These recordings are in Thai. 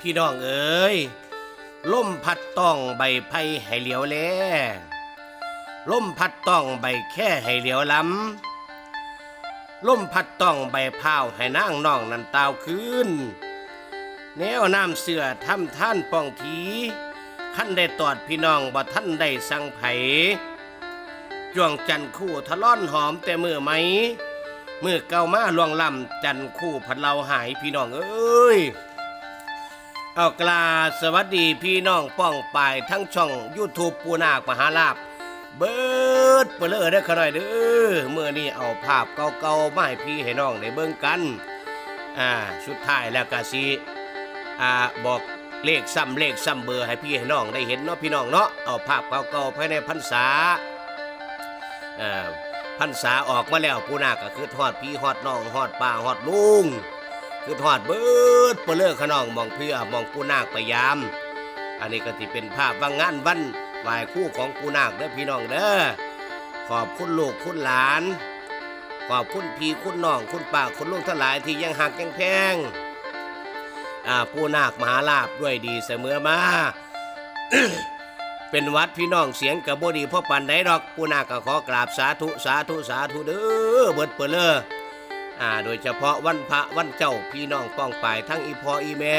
พี่น้องเอ๋ยล่มพัดต้องใบไผ่ให้เหลียวแลล่มพัดต้องใบแค่ให้เหลียวล้ำล่มพัดต้องใบพร้าวให้นางน้องนันตาวคืนแนวน้ำเสือทำท่านป้องทีขั้นได้ตอดพี่น้องบ่ท่านได้สั่งไผจวงจันคู่ทะล่อนหอมแต่มือไหมมือเก่ามาลวงลำจันคู่พันเราหายพี่น้องเอ้ย เอากลาสวัสดีพี่น้องป้องปายทั้งช่องยูทูบปูนาคมหาลาบเบิดเปลือได้อขน่อยเด้อเมื่อนี้เอาภาพเก่าๆมาให้พี่ให้น้องได้เบิ่งกันอ่าสุดท้ายแล้วก็สิอ่าบอกเลขซ้ำเลขซ้ำเบอร์ให้พี่ให้น้องได้เห็นเนาะพี่น้องเนาะเอาภาพเก่าๆภายในพรรษาอ่าพรรษาออกมาแล้วปูนาก็คือทอดพี่ฮอดน้องฮอดป้าฮอดลุง คือทอดเบิดเปลือกขนองมองเพื่อมองปูนาคไปยาม อันนี้ก็ที่เป็นภาพว่างงานวันไหวคู่ของปูนาคเด้อพี่น้องเด้อขอบคุณลูกคุณหลาน ขอบคุณพี่คุณน้องคุณป้าคุณลุงทั้งหลายที่ยังหักยังแพงอ่าปูนาคมหาลาบด้วยดีเสมอมาเป็นวัดพี่น้องเสียงกับบดีพ่อปันไดดอกปูนาคก็ขอกราบสาธุสาธุสาธุเด้อเบิดเปลือ อ่าโดยเฉพาะวันพระวันเจ้าพี่น้องป้องปายทั้งอีพออีแม่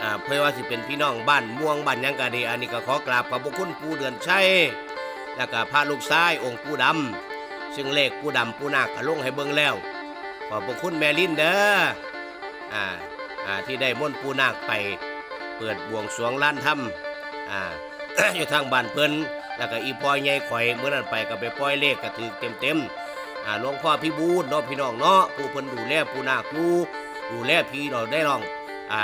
อ่าเพื่อว่าสิเป็นพี่น้องบ้านม่วงบ้านยังกะดีอันนี้ก็ขอกราบขอบพระคุณปู่เดือนชัยแล้วก็พระลูกชายองค์ปู่ดำซึ่งเลขปู่ดำปู่นาคก็ลงให้เบิ่งแล้ว ขอบพระคุณแม่ลินเด้ออ่าอ่าที่ได้ม่นต์ปู่นาคไป เปิดบวงสรวงล้านถ้ำอ่าอยู่ทางบ้านเพิ่นแล้วก็อีปอยใหญ่ข่อยเมื่อนั้นไปก็ไปปล่อยเลขก็ถือเต็มเต็มๆ หลวงพ่อพี่บูดเนาะพี่น้องเนาะผู้เพิ่นดูแลผู้นาคอยู่ดูแลพี่เราได้ลองอ่า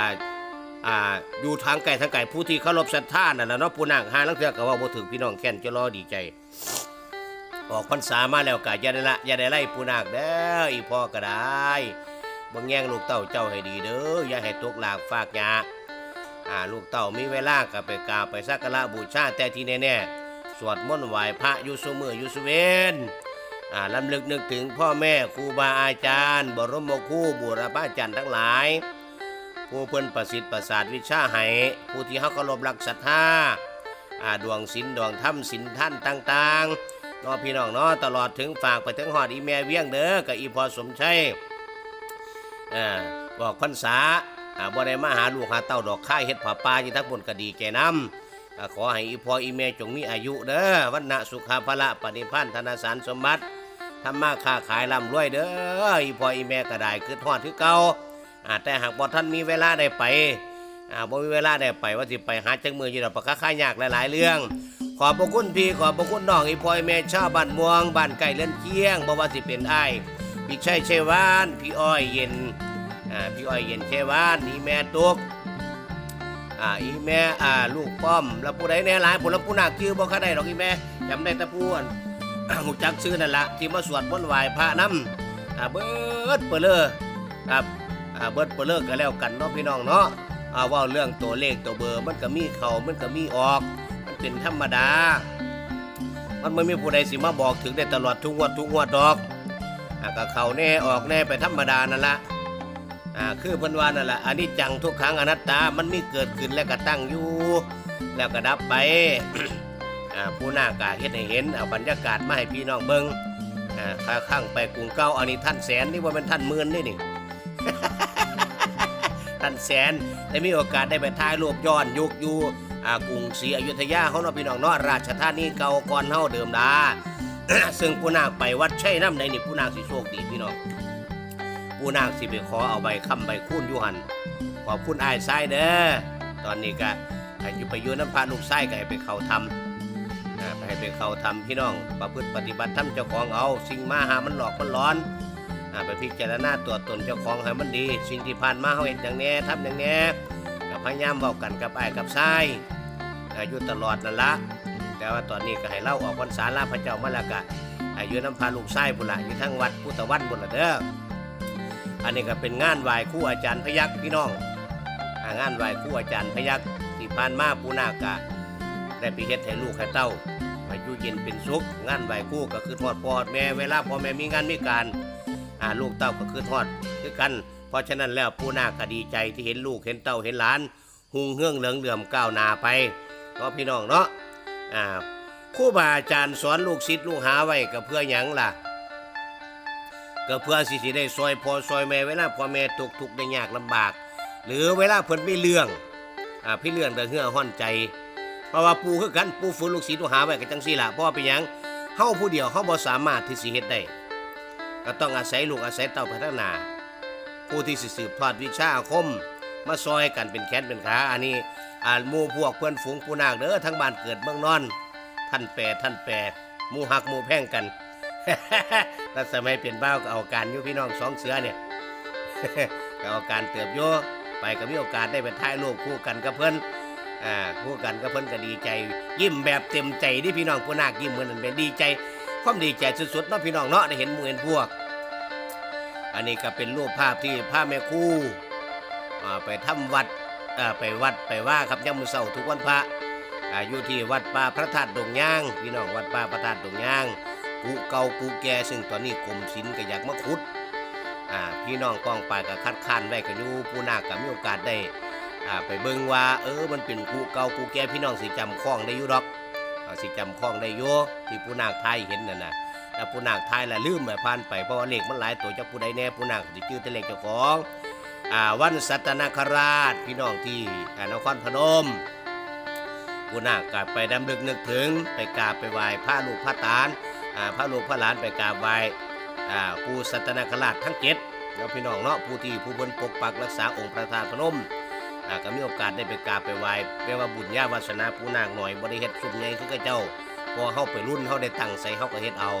อ่าอยู่ทางไกลทางไกลผู้ที่เคารพศรัทธานั่นแหละเนาะผู้นาคหาลังเทือก็ว่าบ่ถึงพี่น้องแค้นจะรอดีใจออกพรรษามาแล้วก็อย่าได้ละอย่าได้ไล่ผู้นาคเด้ออีพ่อก็ได้บ่แย่งลูกเต้าเจ้าให้ดีเด้ออย่าให้ตกหลากฟากยาอ่าลูกเต้ามีเวลาก็ไปกราบไปสักการะบูชาแต่ที่แน่ๆสวดมนต์ไหว้พระอยู่ซุมืออยู่ซุเวนอ่า ลำลึกนึกถึงพ่อแม่ครูบาอาจารย์ บรมครูบุรพาจารย์ทั้งหลาย ผู้เพิ่นประสิทธิ์ประสาทวิชาให้ผู้ที่เขาเคารพรักศรัทธาอ่าดวงศิลดวงธรรมศิลท่านต่างๆนาะพี่น้องเนาะตลอดถึงฝากไปถึงหอดอีแม่เวียงเด้อกับอีพอสมชัยอ่าบอกพรรษาอ่าบ่ได้มาหาลูกหาเต้าดอกค่ายเฮ็ดผาป่าที่ทั้งบนก็ดีแก่น้ำขอให้อีพออีเมจงมีอายุเด้อวันนะสุขภาภละปฏิพันธ์ธนาสารสมบัติ ทำมาค้าขายร่ำรวยเด้ออีพออีเมก็ได้คือทอดคือเก่าอ่าแต่หากบ่ท่านมีเวลาได้ไปอ่าบ่มีเวลาได้ไปว่าสิไปหาจังมืออยู่ดอกปะค้าขายยากหลายๆเรื่อง ขอบพระคุณพี่ขอบพระคุณน้องอีพออีเมชาวบ้านม่วงบ้านไก่เล่นเคียงบ่ว่าสิเป็นไอ้พี่ชัยเชวานพี่อ้อยเย็นอ่าพี่อ้อยเย็นเชวานอีแม่ตุกอ่าอีแม่อ่าลูกป้อมแล้วผู้ใดแน่หลายผู้ละผู้นักชื่อบ่ค่าได้ดอกอีแม่จำได้แต่ผู้อั่น หูจักชื่อนั่นละที่มาสวดมนต์ไหว้พระน้ำอ่าเบิดเปลือครับอ่าเบิดเปลือก็แล้วกันเนาะพี่น้องเนาะอ่าว่าเรื่องตัวเลขตัวเบอร์มันก็มีเข้ามันก็มีออก มันเป็นธรรมดา มันไม่มีผู้ใดสิมาบอกถึงได้ตลอดทุกงวดทุกงวดดอกอ่าก็เขาแน่ออกแน่ไปธรรมดานั่นละอ่าคือเพิ่นว่านั่นแหละอันนี้จังทุกครั้งอนัตตามันมีเกิดขึ้นแล้วก็ตั้งอยู่ แล้วก็ดับไป ผู้หน้ากาเฮ็ดให้เห็นเอาบรรยากาศมาให้พี่น้องเบิงอ่าข้าข้างไปกรุงเก้าอันนี้ท่านแสนนี่ว่าเป็นท่านหมื่นนี่นี่ท่านแสนได้มีโอกาสได้ไปถ่ายรูปย้อนยุคอยู่กรุงศรีอยุธยาเขาเนาะพี่น้องเนาะราชธานีเก่าก่อนเฮาเดิมดาซึ่งผู้นาคไปวัดชัยน้ำในนี่ผู้นาคสิโชคดีพี่น้องผู้นางสิไปขอเอาใบคำใบคูนยู่หันขอบคุณอายไส้เด้อตอนนี้ก็อยู่ไปอยู่น้ำพาลูกไส้ก็ให้ไปเขาทำ ไปเขาทำพี่น้อง ประพฤติปฏิบัติทำเจ้าของเอา สิ่งมาหามันหลอกมันร้อนอไปพิจารณาตัวตนเจ้าของให้มันดี สิ่งที่ผ่านมาเขาเห็นอย่างแน่ทำอย่างแน่ก็พยายามบอกกันกับไอ้กับไส้อ่าอยู่ตลอดนั่นละแต่ว่าตอนนี้ก็ให้เล่าออกพรรษาลาพระเจ้ามาล้วก็อายุน้ำพาลูกไส้บุนละอยู่ทั้งวัดพุทธวันบุนละเด้ออันนี้ก็เป็นงานไหว้คู่อาจารย์พยักพี่น้องงานไหว้คู่อาจารย์พยักที่ผ่านมาปูนากะได้ไปเฮ็ดให้ลูกให้เต้า ไปอยู่เย็นเป็นสุขงานไหวคู่ก็คือทอดพ่อดแม่เวลาพ่อแม่มีงานมีการอ่าลูกเต้าก็คือทอดคือกัน เพราะฉะนั้นแล้วผู้นาคดีใจที่เห็นลูกเห็นเต้าเห็นหลาน หุงเฮืองเหลืองเหลื่อมก้าวหนาไปเนาะพี่น้องเนาะอ่าครูบาอาจารย์สอนลูกศิษย์ลูกหาไว้ก็เพื่อหยังล่ะ ก็เพื่อสิสิได้ซอยพอซอยแม่เวลาพ่อแม่ตกทุกข์ได้ยากลำบาก หรือเวลาเพิ่นมีเรื่องอ่าพี่เรื่องเดือเหือห้อนใจ ราะว่าปูคือกันปูฟื้นลูกศิษย์ลูกหาไว้ก็จังซี่ล่ะเพราะว่าเป็นหยังเฮาผู้เดียวเฮาบ่สามารถที่สิเฮ็ดได้ก็ต้องอาศัยลูกอาศัยเต้าพัฒนา ผู้ที่สิสืบทอดวิชาอาคม มาซอยกันเป็นแขนเป็นขาอันนี้อ่านมู่พวกเพื่อนฝูงผู้นาคเด้อทั้งบ้านเกิดเมืองนอน ท่านแปรท่านแปรหมู่หักหมู่แพ่งกัน ถ้าสมัยเป็นบ้าวก็เอาการอยู่พี่น้องสองเสือเนี่ย ก็เอาการเติบโยไปก็มีโอกาสได้ไปถ่ายรูปคู่กันกับเพิ่อน อ่าคู่กันกับเพิ่นก็ดีใจ ยิ้มแบบเต็มใจที่พี่น้องผู้นาคยิ้มเหมือนนั้นเป็นดีใจ ความดีใจสุดๆเนาะพี่น้องเนาะได้เห็นหมู่เห็นพวก อันนี้ก็เป็นรูปภาพที่พระแม่ครู่อ่าไปทำวัดอ่าไปวัดไปว่าครับย่ำมือเสาทุกวันพระอายู่ที่วัดป่าพระธาตุดงย่าง พี่น้องวัดป่าพระธาตุดงย่างกูเก่ากูแก่ซึ่งตอนนี้กรมศิลป์ก็อยากมาขุดอ่าพี่น้องกองไปก็คัดค้านไว้กันอยู่ผู้นาคก็มีโอกาสได้ อ่าไปเบิ่งว่า เออมันเป็นกูเก่ากูแก่พี่น้องสิจำคล้องได้อยู่ดอกอ่าสิจำคล้องได้อยู่ที่ผู้นาคไทยเห็นนั่นนะแล้วผู้นาคทยละลืมแบบผ่านไปเพราะว่าเลขมันหลายตัวจากผู้ใดแน่ผู้นาคสิชื่อแต่เลขเจ้าของอ่าวันสัตนาคราชพี่น้องที่นครพนมผู้นาคก็ไปดำลึกนึกถึงไปกราบไปไหว้พระลูกพระตาลอ่าพระลูกพระหลานไปกราบไหว้อ่าผู้สัตนาคราชทั้งเจ็ดแล้วพี่น้องเนาะผู้ที่ผู้บนปกปักรักษาองค์พระธาตุพนม อ่าก็มีโอกาสได้ไปกราบไปไหว้แปลว่าบุญญาวาสนาผู้นาคหน่อยบริเฮ็ดสุมใหญ่คือกับเจ้าพอเข้าไปรุ่นเขาได้ตั้งใส่เขาก็เฮ็ดเอา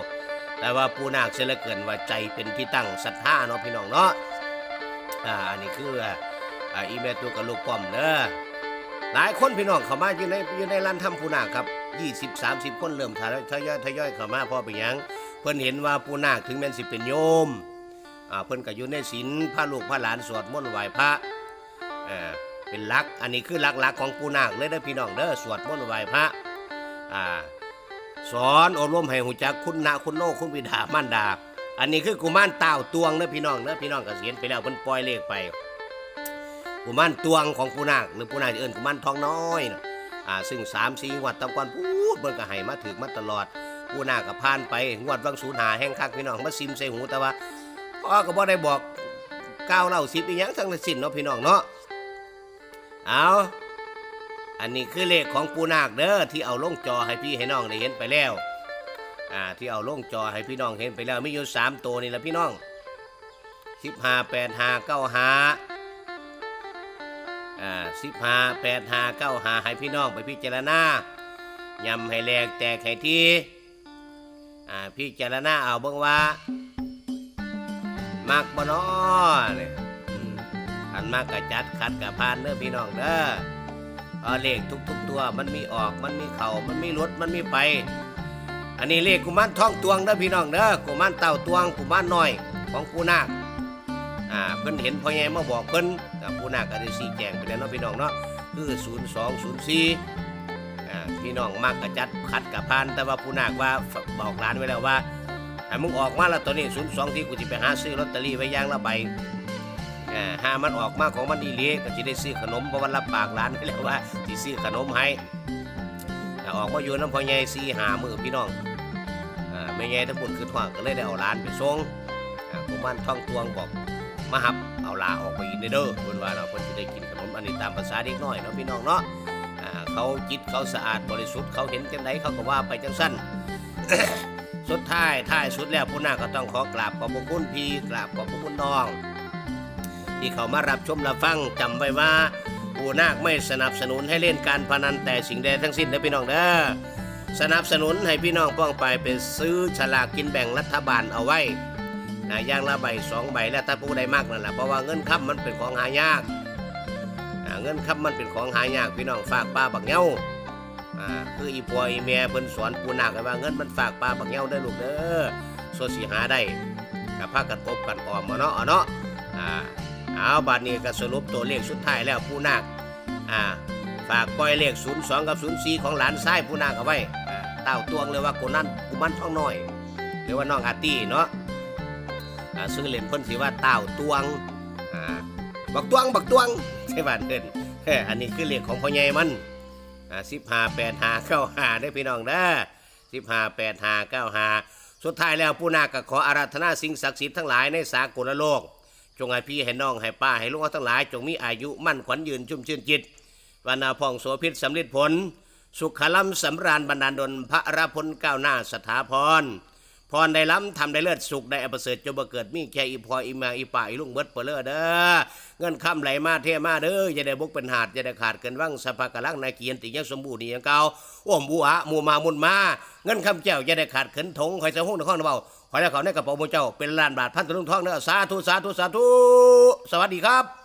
แต่ว่าปูนาคเสียเหลือเกินว่าใจเป็นที่ตั้งศรัทธาเนาะพี่น้องเนาะอ่าอันนี้คืออ่าอีเมตุกับลูกป้อมเด้อหลายคนพี่น้องเข้ามาอยู่ในอยู่ในร้านทำปูนาคครับ 20 30 คนเริ่มทยอยทยอยทยอยเข้ามาพอไปยัง เพิ่นเห็นว่าปูนาคถึงแม้นสิเป็นโยมอ่าเพิ่นก็อยู่ในศีลพระลูกพระหลานสวดมนต์ไหว้พระเอ่า เป็นลัก อันนี้คือหลักของปูนาคเลยเด้อพี่น้องเด้อสวดมนต์ไหว้พระอ่าสอนอบรมให้หูจักคุณนาคุณโนคุณบิดามารดา อันนี้คือกุมารเต่าตวงเด้อพี่น้องเด้อพี่น้องก็เสียนไปแล้วเพิ่นปล่อยเลขไป กุมารตวงของปูนาคหรือปูนาคจะเอิ้นกุมารทองน้อยนะอ่าซึ่ง3 4งวดตำก่อนพูดเพิ่นก็ให้มาถึกมาตลอดปูนาคก็ผ่านไปงวดวังสูญหาแห่งคักพี่น้องมาซิมใส่หูแต่ว่าพ่อก็บ่ได้บอกก้าวเล่าสิบอีหยังทั้งสิ้นเนาะพี่น้องเนาะ เอาอันนี้คือเลขของปูนาคเด้อที่เอาลงจอให้พี่ให้น้องได้เห็นไปแล้ว อ่าที่เอาลงจอให้พี่น้องเห็นไปแล้วมีอยู่สามตัวนี่แหละพี่น้องสิบห้าแปดห้าเก้าห้าอ่าสิบห้าแปดห้าเก้าห้าให้พี่น้องไปพิจารณายำให้แหลกแตกให้ทีอ่าพิจารณาเอาเบิ่งว่ามักบ่นอเนี่ย อันมากกะจัดคัดกะพานเด้อพี่น้องเด้อเอาเลขทุกๆตัวมันมีออกมันมีเข่ามันมีรถมันมีไป อันนี้เลขกุมารท่องตวงเด้อพี่น้องเด้อกุมารเต่าตวงกุมารน้อยของปูนาคอ่าเพิ่นเห็นพ่อใหญ่มาบอกเพิ่นอ่าปูนาคก็ได้ชี้แจงไปแล้วเนาะพี่น้องเนาะคือ0204อ่าพี่น้องมักกะจัดคัดกะพานแต่ว่าปูนาคว่าบอกหลานไว้แล้วว่าให้มึงออกมาแล้วตัวนี้02ที่กูสิไปหาซื้อลอตเตอรี่ไว้ย่างละใบ หามันออกมาของมันดีเลยก็สิได้ซื้อขนมเพราะวันรับปากหลานไว้แล้วว่าสิซื้อขนมให้อออกมาอยู่น้ำพอใหญ่สี่หามือพี่น้องอ่าไม่ใหญ่ทั้งหมดคือทวงก็เลยได้เอาหลานไปส่งอ่าผมมันท่องตวงบอกมาหับเอาลาออกไปกินเด้อเพิ่นว่าเนาะเพิ่นสิได้กินขนมอันนี้ตามภาษาเด็กน้อยเนาะพี่น้องเนาะอ่าเขาจิตเขาสะอาดบริสุทธิ์เขาเห็นจังไดเขาก็ว่าไปจังสั้นสุดท้ายท้ายสุดแล้วผู้นาก็ต้องขอกราบขอบพระคุณพี่กราบขอบพระคุณน้อง ที่เขามารับชมรับฟังจำไว้ว่าปู่นาคไม่สนับสนุนให้เล่นการพนันแต่สิ่งใดทั้งสิ้นนะพี่น้องเด้อสนับสนุนให้พี่น้องป้องไปไปซื้อฉลากกินแบ่งรัฐบาลเอาไว้นะย่างละใบสองใบแล้วถ้าผู้ใดมากนั่นแหละเพราะว่าเงินค้ำมันเป็นของหายากเงินค้ำมันเป็นของหายากพี่น้องฝากป้าบักเงาอ่าคืออีพ่ออีแม่เพิ่นสอนปู่นาคว้ว่าเงินมันฝากป้าบักเงาได้ลูกเด้อโซสิหาได้กับพากันพบกันออมมาเนาะเอาเนาะอ่า เอาบัดนี้ก็สรุปตัวเลขสุดท้ายแล้วผู้นาคอ่าฝากปล่อยเลข 02 กับ 04 ของหลานชายผู้นาคเอาไว้เต้าตวงเลยว่ากูนั่นกูมันท้องน้อย หรือว่าน้องอาร์ตี้เนาะซึ่งเล่นเพิ่นสิว่าเต้าตวงบักตวงบักตวงใช่บ้านเอิ้นอันนี้คือเลขของพ่อใหญ่มันสิบห้าแปดห้าเก้าห้าได้พี่น้องเด้อสิบห้าแปดห้าเก้าห้าสุดท้ายแล้วผู้นาคก็ขออาราธนาสิ่งศักดิ์สิทธิ์ทั้งหลายในสากลโลก จงให้พี่ให้น้องให้ป้าให้ลูกทั้งหลาย จงมีอายุมั่นขวัญยืนชุ่มชื่นจิตวานาพองโสพิษสำลิดผล สุขลัมสำราญบรรดาดลพระรพลก้าวหน้าสถาพร พรได้ล้ำทำได้เลิศสุขได้อประเสริฐจงบังเกิดมีแค่อีพออีมาอีป่าอีลุงเบิดเปลือเด้อเงินคำไหลมาเทมาเด้ออย่าได้บกเป็นหาดอย่าได้ขาดเกินว่างสภากะลังนาเกียนติยังสมบูรณ์นี่ยังเก่าอ้วมบัวมูมามุนมาเงินคำเจ้าอย่าได้ขาดเขินถงคอยจะห้องในห้องในเบาคอยแล้วเขาในกระเป๋าหมูเจ้าเป็นล้านบาทพันตุลุงทองเด้อสาธุสาธุสาธุสวัสดีครับ